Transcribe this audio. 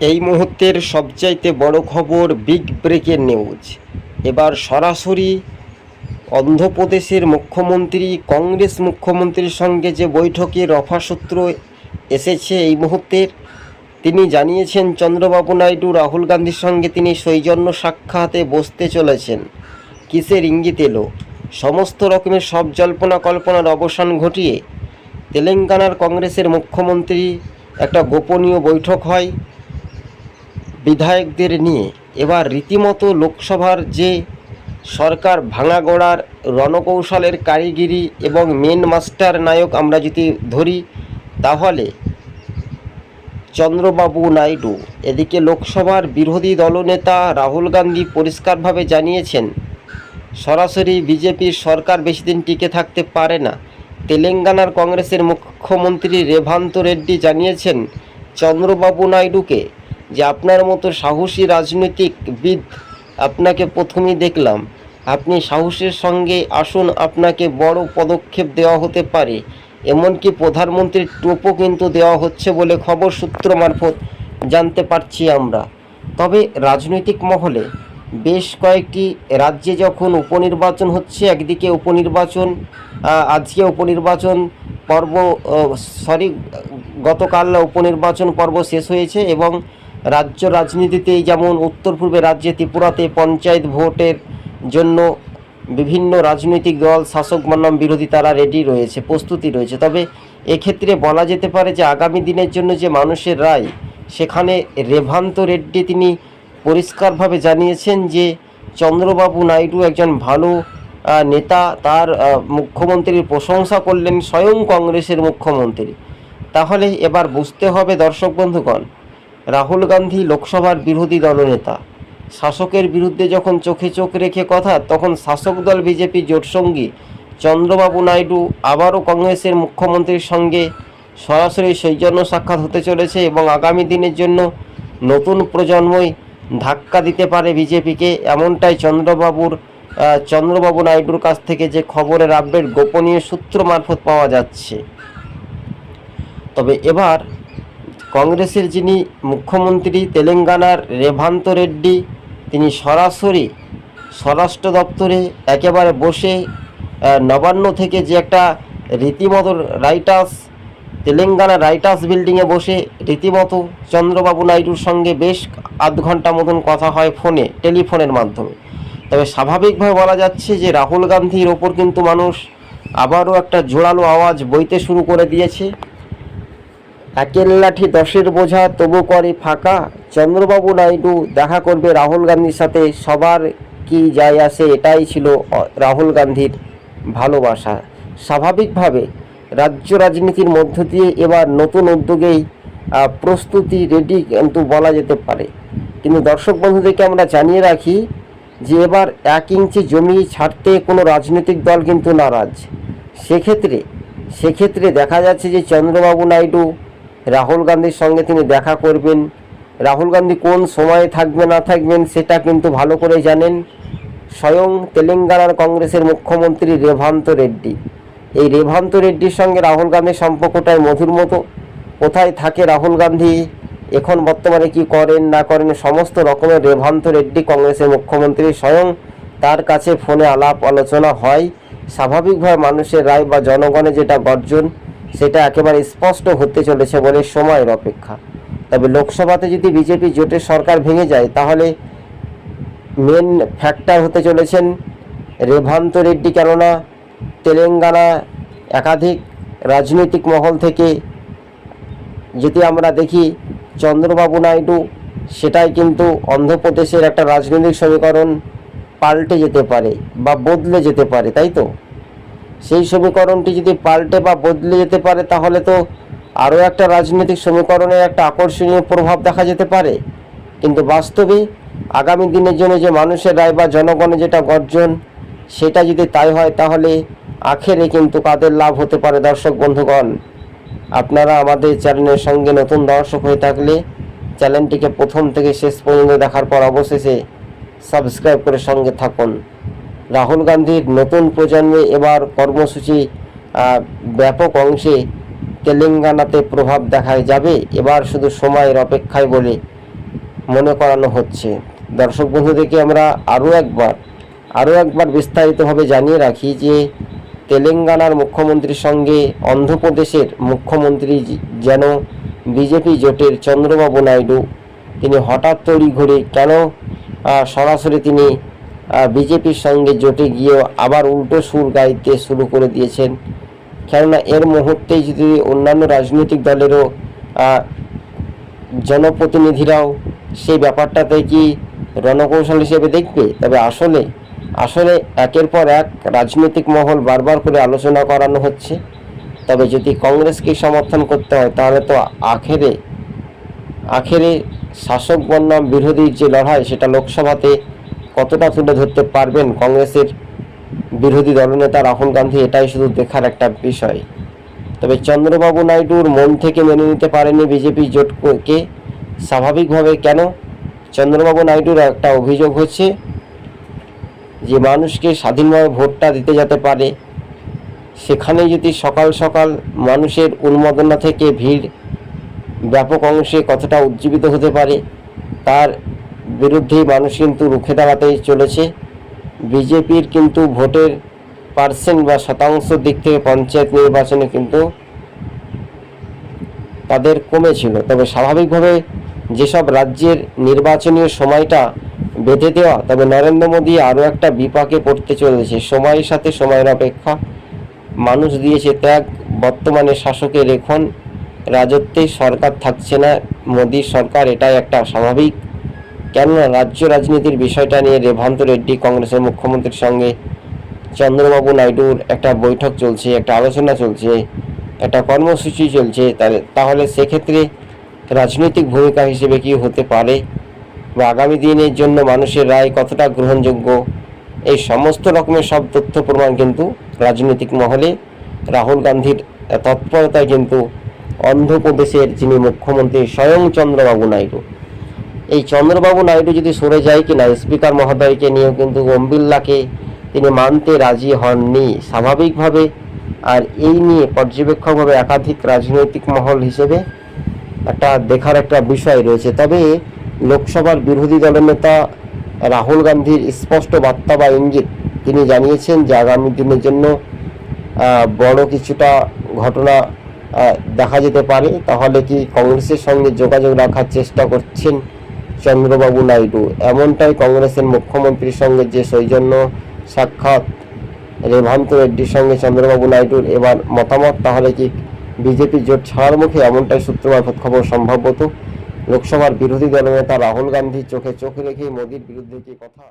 এই মুহূর্তের সবচাইতে বড় খবর বিগ ব্রেকের নিউজ। এবার সরাসরি অন্ধ্রপ্রদেশের মুখ্যমন্ত্রী, কংগ্রেস মুখ্যমন্ত্রীর সঙ্গে যে বৈঠকে রফাসূত্র এসেছে এই মুহূর্তের তিনি জানিয়েছেন, চন্দ্রবাবু নাইডু, রাহুল গান্ধীর সঙ্গে তিনি সৌজন্য সাক্ষাতে বসতে চলেছেন। কিসের ইঙ্গিত এলো? সমস্ত রকমের সব জল্পনা কল্পনার অবসান ঘটিয়ে তেলেঙ্গানার কংগ্রেসের মুখ্যমন্ত্রী একটা গোপনীয় বৈঠক হয়। বিধায়কদের নিয়ে এবার রীতিমতো লোকসভার যে সরকার ভাঙাগড়ার রণকৌশলের কারিগিরি এবং মেন মাস্টার নায়ক আমরা যদি ধরি, তাহলে চন্দ্রবাবু নাইডু, এদিকে লোকসভার বিরোধী দলনেতা রাহুল গান্ধী পরিষ্কারভাবে জানিয়েছেন, সরাসরি বিজেপির সরকার বেশি দিন টিকে থাকতে পারে না। তেলেঙ্গানার কংগ্রেসের মুখ্যমন্ত্রী রেভান্ত রেড্ডি জানিয়েছেন, চন্দ্রবাবু নাইডুকে যে আপনার মতো সাহসী রাজনৈতিকবিদ আপনাকে প্রথমেই দেখলাম। আপনি সাহসের সঙ্গে আসুন, আপনাকে বড় পদক্ষেপ দেওয়া হতে পারে। এমনকি প্রধানমন্ত্রীর টোপও কিন্তু দেওয়া হচ্ছে বলে খবর সূত্র মারফত জানতে পারছি আমরা। তবে রাজনৈতিক মহলে বেশ কয়েকটি রাজ্যে যখন উপনির্বাচন হচ্ছে, একদিকে উপনির্বাচন আজকে উপনির্বাচন পর্ব সরি, গতকাল উপনির্বাচন পর্ব শেষ হয়েছে এবং রাজ্য রাজনীতিতে যেমন উত্তর পূর্বে রাজ্যে ত্রিপুরাতে পঞ্চায়েত ভোটের জন্য বিভিন্ন রাজনৈতিক দল, শাসক বনাম বিরোধী তারা রেডি রয়েছে, প্রস্তুতি রয়েছে। তবে এক্ষেত্রে বলা যেতে পারে যে আগামী দিনের জন্য যে মানুষের রায়, সেখানে রেভান্ত রেড্ডি তিনি পরিষ্কারভাবে জানিয়েছেন যে চন্দ্রবাবু নাইডু একজন ভালো নেতা, তার মুখ্যমন্ত্রীর প্রশংসা করলেন স্বয়ং কংগ্রেসের মুখ্যমন্ত্রী। তাহলে এবার বুঝতে হবে দর্শক বন্ধুগণ রাহুল গান্ধী লোকসভার বিরোধী দলনেতা। শাসকের বিরুদ্ধে যখন চোখে চোখ রেখে কথা, তখন শাসক দল বিজেপি জোটসঙ্গী চন্দ্রবাবু নাইডু আবারও কংগ্রেসের মুখ্যমন্ত্রীর সঙ্গে সরাসরি সৌজন্য সাক্ষাৎ হতে চলেছে এবং আগামী দিনের জন্য নতুন প্রজন্মই ধাক্কা দিতে পারে বিজেপিকে। এমনটাই চন্দ্রবাবুর চন্দ্রবাবু নাইডুর কাছ থেকে যে খবরের আপডেট গোপনীয় সূত্র মারফত পাওয়া যাচ্ছে। তবে এবার কংগ্রেসের যিনি মুখ্যমন্ত্রী তেলেঙ্গানার রেভান্ত রেড্ডি, তিনি সরাসরি স্বরাষ্ট্র দপ্তরে একেবারে বসে নবান্ন থেকে যে একটা রীতিমতো রাইটার্স তেলেঙ্গানা রাইটার্স বিল্ডিংয়ে বসে রীতিমতো চন্দ্রবাবু নাইডুর সঙ্গে বেশ আধ ঘণ্টা মতন কথা হয় ফোনে, টেলিফোনের মাধ্যমে। তবে স্বাভাবিকভাবে বলা যাচ্ছে যে রাহুল গান্ধীর ওপর কিন্তু মানুষ আবারও একটা জোরালো আওয়াজ বইতে শুরু করে দিয়েছে। একের লাঠি দশের বোঝা, তবু করে ফাঁকা। চন্দ্রবাবু নাইডু দেখা করবে রাহুল গান্ধীর সাথে, সবার কি যায় আসে এটাই ছিল রাহুল গান্ধীর ভালোবাসা। স্বাভাবিকভাবে রাজ্য রাজনীতির মধ্য দিয়ে এবার নতুন উদ্যোগেই প্রস্তুতি রেডি কিন্তু বলা যেতে পারে। কিন্তু দর্শক বন্ধুদেরকে আমরা জানিয়ে রাখি যে এবার এক ইঞ্চি জমি ছাড়তে কোনো রাজনৈতিক দল কিন্তু নারাজ। সেক্ষেত্রে সেক্ষেত্রে দেখা যাচ্ছে যে চন্দ্রবাবু নাইডু রাহুল গান্ধীর সঙ্গে তিনি দেখা করবেন। রাহুল গান্ধী কোন সময়ে থাকবে, না থাকবেন, সেটা কিন্তু ভালো করে জানেন। স্বয়ং তেলেঙ্গানার কংগ্রেসের মুখ্যমন্ত্রী রেভান্ত রেড্ডি। এই রেভান্ত রেড্ডির সঙ্গে রাহুল গান্ধীর সম্পর্কটাই মধুর মতো। কোথায় থাকে রাহুল গান্ধী? এখন বর্তমানে কি করেন, না করেন, সমস্ত রকমের রেভান্ত রেড্ডি কংগ্রেসের মুখ্যমন্ত্রী স্বয়ং তার কাছে ফোনে আলাপ আলোচনা হয়। স্বাভাবিকভাবে মানুষের রায় বা জনগণের যেটা গর্জন সেটা একেবারে স্পষ্ট হতে চলেছে বলে সময়ের অপেক্ষা। তবে লোকসভাতে যদি বিজেপি জোটের সরকার ভেঙে যায়, তাহলে মেন ফ্যাক্টর হতে চলেছেন রেভান্ত রেড্ডি। কেননা তেলেঙ্গানা একাধিক রাজনৈতিক মহল থেকে যদি আমরা দেখি, চন্দ্রবাবু নাইডু, সেটাই কিন্তু অন্ধ্রপ্রদেশের একটা রাজনৈতিক সমীকরণ পাল্টে যেতে পারে বা বদলে যেতে পারে, তাই তো? সেই সমীকরণটি যদি পাল্টে বা বদলে যেতে পারে, তাহলে তো আরও একটা রাজনৈতিক সমীকরণের একটা আকর্ষণীয় প্রভাব দেখা যেতে পারে। কিন্তু বাস্তবে আগামী দিনের জন্য যে মানুষের রায় বা জনগণের যেটা গর্জন, সেটা যদি তাই হয়, তাহলে আখেরে কিন্তু কাদের লাভ হতে পারে দর্শক বন্ধুগণ? আপনারা আমাদের চ্যানেলের সঙ্গে নতুন দর্শক হয়ে থাকলে চ্যানেলটিকে প্রথম থেকে শেষ পর্যন্ত দেখার পর অবশেষে সাবস্ক্রাইব করে সঙ্গে থাকুন। রাহুল গান্ধীর নতুন প্রজন্মে এবার কর্মসূচি ব্যাপক অংশে তেলেঙ্গানাতে প্রভাব দেখা যাবে। এবার শুধু সময়ের অপেক্ষায় বলে মনে করানো হচ্ছে। দর্শক বন্ধুদেরকে আমরা আরও একবার আরও একবার বিস্তারিতভাবে জানিয়ে রাখি যে তেলেঙ্গানার মুখ্যমন্ত্রীর সঙ্গে অন্ধ্রপ্রদেশের মুখ্যমন্ত্রী যেন বিজেপি জোটের চন্দ্রবাবু নাইডু, তিনি হঠাৎ তড়ি ঘুরে কেন সরাসরি তিনি বিজেপির সঙ্গে জোটে গিয়েও আবার উল্টো সুর গাইতে শুরু করে দিয়েছেন। কেননা এর মুহূর্তেই যদি অন্যান্য রাজনৈতিক দলেরও জনপ্রতিনিধিরাও সেই ব্যাপারটাতে কি রণকৌশল হিসেবে দেখবে? তবে আসলে আসলে একের পর এক রাজনৈতিক মহল বারবার করে আলোচনা করানো হচ্ছে। তবে যদি কংগ্রেসকে সমর্থন করতে হয়, তাহলে তো আখেরে আখেরে শাসক বনাম বিরোধীর যে লড়াই, সেটা লোকসভাতে কতটা তুলে ধরতে পারবেন কংগ্রেসের বিরোধী দলনেতা রাহুল গান্ধী, এটাই শুধু দেখার একটা বিষয়। তবে চন্দ্রবাবু নাইডুর মন থেকে মেনে নিতে পারেনি বিজেপি জোটকে। স্বাভাবিকভাবে কেন? চন্দ্রবাবু নাইডুর একটা অভিযোগ হচ্ছে যে মানুষকে স্বাধীনভাবে ভোটটা দিতে যেতে পারে। সেখানে যদি সকাল সকাল মানুষের উন্মাদনা থেকে ভিড় ব্যাপক অংশে কতটা উজ্জীবিত হতে পারে, তার বিরুদ্ধেই মানুষ কিন্তু রুখে দাঁড়াতেই চলেছে। বিজেপির কিন্তু ভোটের পার্সেন্ট বা শতাংশ দিক থেকে পঞ্চায়েত নির্বাচনে কিন্তু তাদের কমেছিল। তবে স্বাভাবিকভাবে যেসব রাজ্যের নির্বাচনীয় সময়টা বেঁধে দেওয়া, তবে নরেন্দ্র মোদী আরও একটা বিপাকে পড়তে চলেছে। সময়ের সাথে সময়ের অপেক্ষা। মানুষ দিয়েছে ত্যাগ। বর্তমানে শাসকের এখন রাজত্বে সরকার থাকছে না। মোদীর সরকার এটাই একটা স্বাভাবিক কেননা রাজ্য রাজনীতির বিষয়টা নিয়ে রেভান্ত রেড্ডি কংগ্রেসের মুখ্যমন্ত্রীর সঙ্গে চন্দ্রবাবু নাইডুর একটা বৈঠক চলছে, একটা আলোচনা চলছে, একটা কর্মসূচি চলছে তাহলে সেক্ষেত্রে রাজনৈতিক ভূমিকা হিসেবে কি হতে পারে? বা আগামী দিনের জন্য মানুষের রায় কতটা গ্রহণযোগ্য? এই সমস্ত রকমের সব তথ্য প্রমাণ কিন্তু রাজনৈতিক মহলে। রাহুল গান্ধীর তৎপরতায় কিন্তু অন্ধ্রপ্রদেশের যিনি মুখ্যমন্ত্রী, স্বয়ং চন্দ্রবাবু নাইডু। এই চন্দ্রবাবু নাইডু যদি সরে যায় কিনা, স্পিকার মহোদয়কে নিয়েও কিন্তু ওম বিড়লাকে তিনি মানতে রাজি হননি স্বাভাবিকভাবে। আর এই নিয়ে পর্যবেক্ষকভাবে একাধিক রাজনৈতিক মহল হিসেবে একটা দেখার একটা বিষয় রয়েছে। তবে লোকসভার বিরোধী দলের নেতা রাহুল গান্ধীর স্পষ্ট বার্তা বা ইঙ্গিত তিনি জানিয়েছেন যে আগামী দিনের জন্য বড় কিছুটা ঘটনা দেখা যেতে পারে। তাহলে কি কংগ্রেসের সঙ্গে যোগাযোগ রাখার চেষ্টা করছেন চন্দ্রবাবু নাইডু। এমনটাই কংগ্রেসের মুখ্যমন্ত্রীর সঙ্গে যে সৌজন্য সাক্ষাৎ রেভান্ত রেড্ডির সঙ্গে চন্দ্রবাবু নাইডুর এবার মতামত, তাহলে কি বিজেপি জোট ছাড়ার মুখে এমনটাই সূত্র মারফত খবর সম্ভবত লোকসভার বিরোধী দলনেতা রাহুল গান্ধী চোখে চোখ রেখে মোদীর বিরুদ্ধে কি কথা?